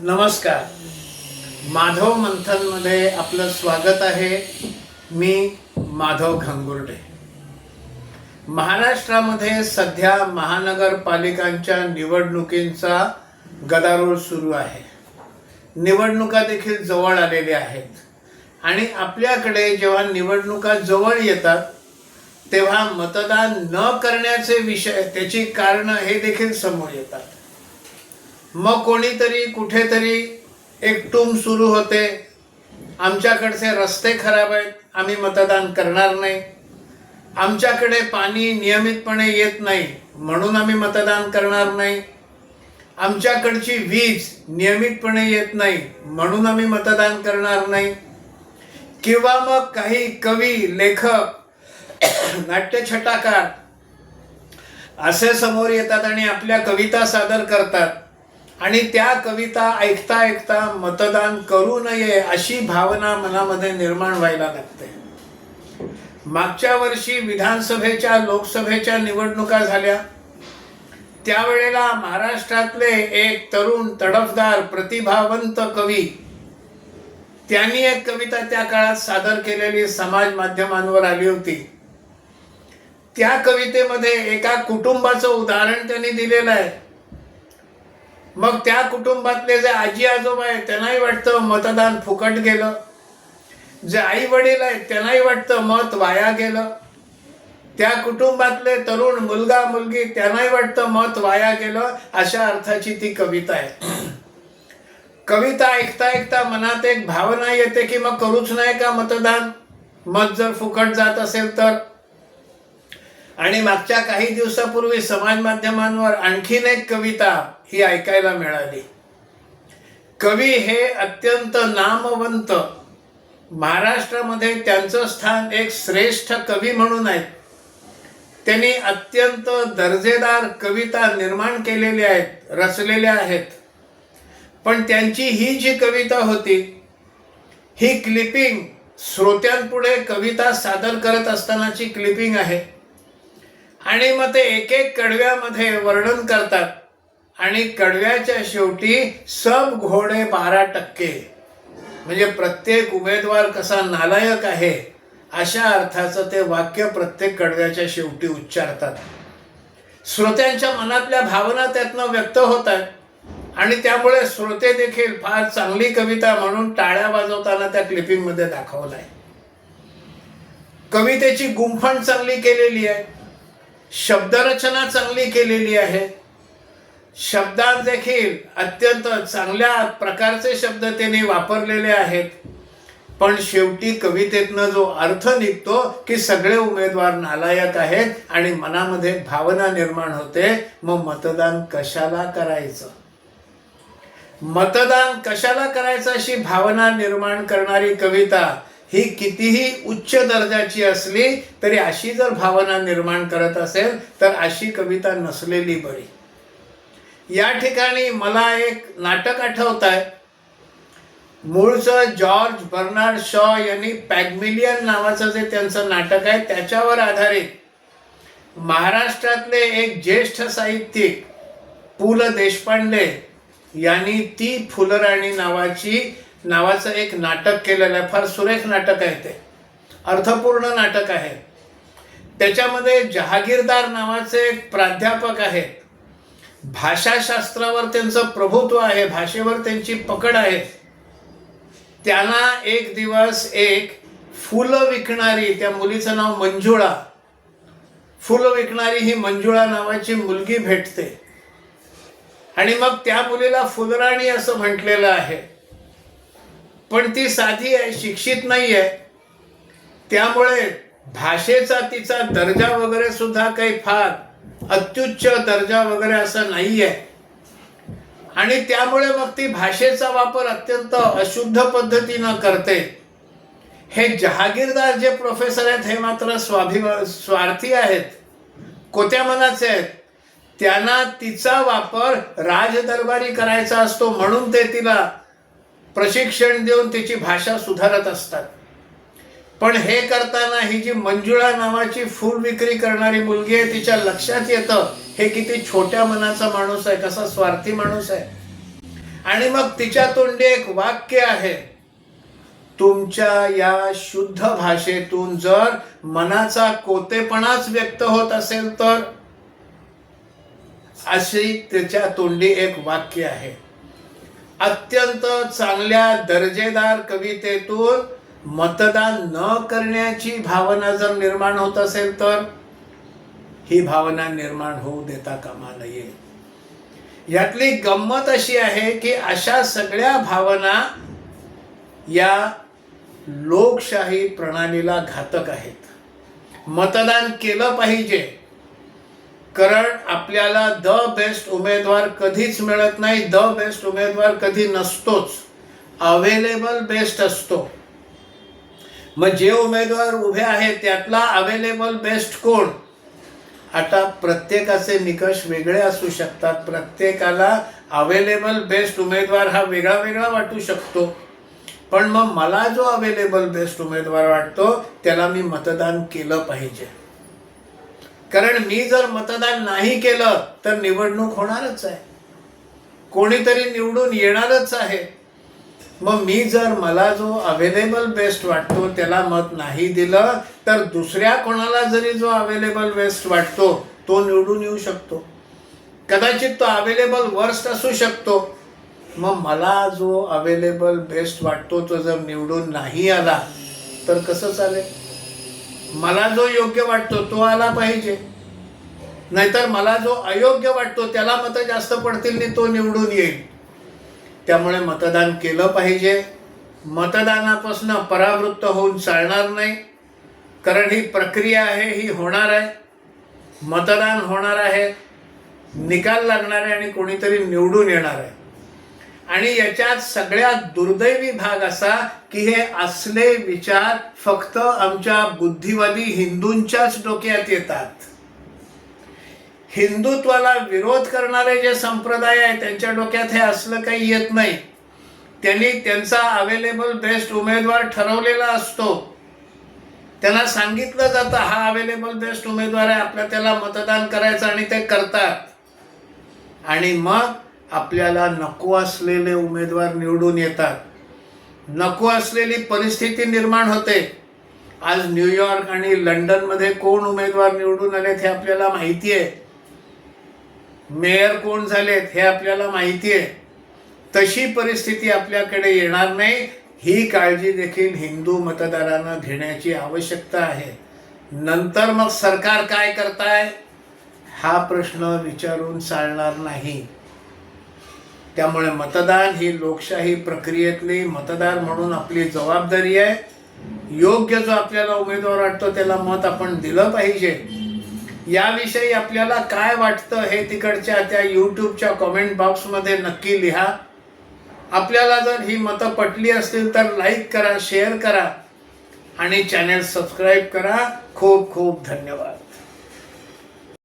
नमस्कार. माधव मंथनमध्ये आपलं स्वागत आहे. मी माधव घंगुर्डे. महाराष्ट्रामध्ये सध्या महानगरपालिकांच्या निवडणुकींचा गदारोळ सुरू आहे. निवडणुका देखील जवळ आलेल्या आहेत. आणि आपल्याकडे जेव्हा निवडणुका जवळ येतात तेव्हा मतदान न करण्याचे विषय त्याची कारणं हे देखील समोर येतात. मग कोणीतरी कुठेतरी एक टूम सुरू होते. आमच्याकडचे रस्ते खराब आहेत आम्ही मतदान करणार नाही. आमच्याकडे पाणी नियमितपणे येत नाही म्हणून आम्ही मतदान करणार नाही. आमच्याकडची वीज नियमितपणे येत नाही म्हणून आम्ही मतदान करणार नाही. किंवा मग काही कवी लेखक नाट्यछटाकार असे समोर येतात आणि आपल्या कविता सादर करतात. आणि त्या कविता ऐकता ऐकता मतदान करू नये अशी भावना मनामध्ये निर्माण व्हायला लागते. मागच्या वर्षी विधानसभेच्या लोकसभेच्या निवडणुका झाल्या. त्यावेळेला महाराष्ट्रातले एक तरुण तडफदार प्रतिभावंत कवी त्यांनी एक कविता त्या काळात सादर केलेली समाज माध्यमांवर आली होती. त्या कवितेमध्ये एका कुटुंबाचं उदाहरण त्यांनी दिलेलं आहे. मग त्या कुटुंबातले जे आजी आजोबा आहेत त्यांनाही वाटतं मतदान फुकट गेलं. जे आई वडील आहेत त्यांनाही वाटतं मत वाया गेलं. त्या कुटुंबातले तरुण मुलगा मुलगी त्यांनाही वाटतं मत वाया गेलं अशा अर्थाची ती कविता आहे. कविता ऐकता ऐकता मनात एक भावना येते की मग करूच नाही का मतदान? मत जर फुकट जात असेल तर? आणि मागच्या काही दिवसापूर्वी समाज माध्यमांवर आणखीन एक कविता ही ऐकायला मिळाली. कवी हे अत्यंत नामवंत महाराष्ट्रामध्ये त्यांचं स्थान एक श्रेष्ठ कवी म्हणून आहेत त्यांनी अत्यंत दर्जेदार कविता निर्माण केलेल्या आहेत रचलेल्या आहेत. पण त्यांची ही जी कविता होती ही क्लिपिंग श्रोत्यांपुढे कविता सादर करत असतानाची क्लिपिंग आहे. आणि मग ते एक एक कडव्यामध्ये वर्णन करतात. आणि कडव्याच्या शेवटी सब घोडे बारा टक्के. म्हणजे प्रत्येक उमेदवार कसा नालायक आहे अशा अर्थाचं ते वाक्य प्रत्येक कडव्याच्या शेवटी उच्चारतात. श्रोत्यांच्या मनातल्या भावना त्यातनं व्यक्त होतात. आणि त्यामुळे श्रोते देखील फार चांगली कविता म्हणून टाळ्या वाजवताना त्या क्लिपिंगमध्ये आहे कवितेची गुंफण चांगली केलेली आहे. शब्दरचना चांगली केलेली आहे. शब्दात देखील अत्यंत चांगल्या प्रकारचे शब्द त्याने वापरलेले आहेत. पण शेवटी कवितेतनं जो अर्थ निघतो की सगळे उमेदवार नालायक आहेत आणि मनामध्ये भावना निर्माण होते मग मतदान कशाला करायचं? मतदान कशाला करायचं अशी भावना निर्माण करणारी कविता ही कितीही उच्च दर्जाची असली तरी अशी जर भावना निर्माण करत असेल तर अशी कविता नसलेली बरी. या ठिकाणी मला एक नाटक आठवत आहे मूळचं जॉर्ज बर्नार्ड शॉ यांनी पॅगमिलियन नावाचं जे त्यांचं नाटक आहे त्याच्यावर आधारित महाराष्ट्रातले एक ज्येष्ठ साहित्यिक पु ल देशपांडे यांनी ती फुलराणी नावाची नावाचं एक नाटक केलेलं आहे. फार सुरेख नाटक आहे ते. अर्थपूर्ण नाटक आहे. त्याच्यामध्ये जहागीरदार नावाचे एक प्राध्यापक आहेत. भाषाशास्त्रावर त्यांचं प्रभुत्व आहे. भाषेवर त्यांची पकड आहे. त्यांना एक दिवस एक फुलं विकणारी त्या मुलीचं नाव मंजुळा. फुलं विकणारी ही मंजुळा नावाची मुलगी भेटते. आणि मग त्या मुलीला फुलराणी असं म्हटलेलं आहे. पण ती साधी आहे शिक्षित नाही आहे त्यामुळे भाषेचा तिचा दर्जा वगैरे सुद्धा काही फार अत्युच्च दर्जा वगैरे असा नाही आहे आणि त्यामुळे मग ती भाषेचा वापर अत्यंत अशुद्ध पद्धतीनं करते. हे जहागीरदार जे प्रोफेसर आहेत हे मात्र स्वाभिम स्वार्थी आहेत. कोत्या मनाचे आहेत? त्यांना तिचा वापर राजदरबारी करायचा असतो म्हणून ते तिला प्रशिक्षण देऊन तिची भाषा सुधारत असतात. पण हे करताना ही जी मंजुळा नावाची फूल विक्री करणारी मुलगी आहे तिच्या लक्षात येतं हे किती छोट्या मनाचा माणूस आहे कसा स्वार्थी माणूस आहे. आणि मग तिच्या तोंडी एक वाक्य आहे तुमच्या या शुद्ध भाषेतून जर मनाचा कोतेपणाच व्यक्त होत असेल तर अशी त्याच्या तोंडी एक वाक्य आहे. अत्यंत चांगल्या दर्जेदार कवितेतून मतदान न करण्याची भावना जर निर्माण होत असेल तर ही भावना निर्माण होऊ देता कामा नये. यातली गंमत अशी आहे की अशा सगळ्या भावना या लोकशाही प्रणालीला घातक आहेत. मतदान केलं पाहिजे. कारण आपल्याला द बेस्ट उमेदवार कधीच मिळत नाही द बेस्ट उमेदवार कधी नसतोच. अवेलेबल बेस्ट असतो. मग जे उमेदवार उभे आहेत त्यातला अवेलेबल बेस्ट कोण? आता प्रत्येकाचे निकष वेगळे असू शकतात. प्रत्येकाला अवेलेबल बेस्ट उमेदवार हा वेगळा वेगळा वाटू शकतो. पण मग मला जो अवेलेबल बेस्ट उमेदवार वाटतो त्याला मी मतदान केलं पाहिजे. कारण मी जर मतदान नाही केलं तर निवडणूक होणारच आहे. कोणीतरी निवडून येणारच आहे. मग मी जर मला जो अवेलेबल बेस्ट वाटतो त्याला मत नाही दिलं तर दुसऱ्या कोणाला जरी जो अवेलेबल बेस्ट वाटतो तो निवडून येऊ शकतो. कदाचित तो अवेलेबल वर्स्ट असू शकतो. मग मला जो अवेलेबल बेस्ट वाटतो तो जर निवडून नाही आला तर कसं चालेल? मला जो योग्य वाटतो तो आला पाहिजे. नाहीतर मला जो अयोग्य वाटतो त्याला मतं जास्त पडतील आणि तो निवडून येईल. त्यामुळे मतदान केलं पाहिजे. मतदानापासून परावृत्त होऊन चालणार नाही. कारण ही प्रक्रिया आहे ही होणार आहे. मतदान होणार आहे. निकाल लागणार आहे आणि कोणीतरी निवडून येणार आहे. आणि याच्यात सगळ्यात दुर्दैवी भाग असा की हे असले विचार फक्त आमच्या बुद्धिवादी हिंदूंच्याच डोक्यात येतात. हिंदुत्वाला विरोध करणारे जे संप्रदाय आहे त्यांच्या डोक्यात हे असलं काही येत नाही. त्यांनी त्यांचा अवेलेबल बेस्ट उमेदवार ठरवलेला असतो. त्यांना सांगितलं जातं हा अवेलेबल बेस्ट उमेदवार आहे आपल्या त्याला मतदान करायचं आणि ते करतात. आणि मग आपल्याला नको असलेले उमेदवार निवडून येतात. नको असलेली परिस्थिती निर्माण होते. आज न्यूयॉर्क आणि लंडनमध्ये कोण उमेदवार निवडून आलेत हे आपल्याला माहिती आहे. मेयर कोण झालेत हे आपल्याला माहिती आहे. तशी परिस्थिती आपल्याकडे येणार नाही. ही काळजी देखील हिंदू मतदारांना घेण्याची आवश्यकता आहे. नंतर मग सरकार काय करताय? हा प्रश्न विचारून चालणार नाही. त्यामुळे मतदान ही लोकशाही प्रक्रियेतली मतदार म्हणून आपली जबाबदारी आहे. योग्य जो आपल्याला उमेदवार वाटतो त्याला मत आपण दिलं पाहिजे. याविषयी आपल्याला काय वाटतं हे तिकडच्या त्या यूट्यूबच्या कमेंट बॉक्समध्ये नक्की लिहा. आपल्याला जर ही मतं पटली असतील तर लाईक करा शेअर करा आणि चॅनल सबस्क्राईब करा. खूप खूप धन्यवाद.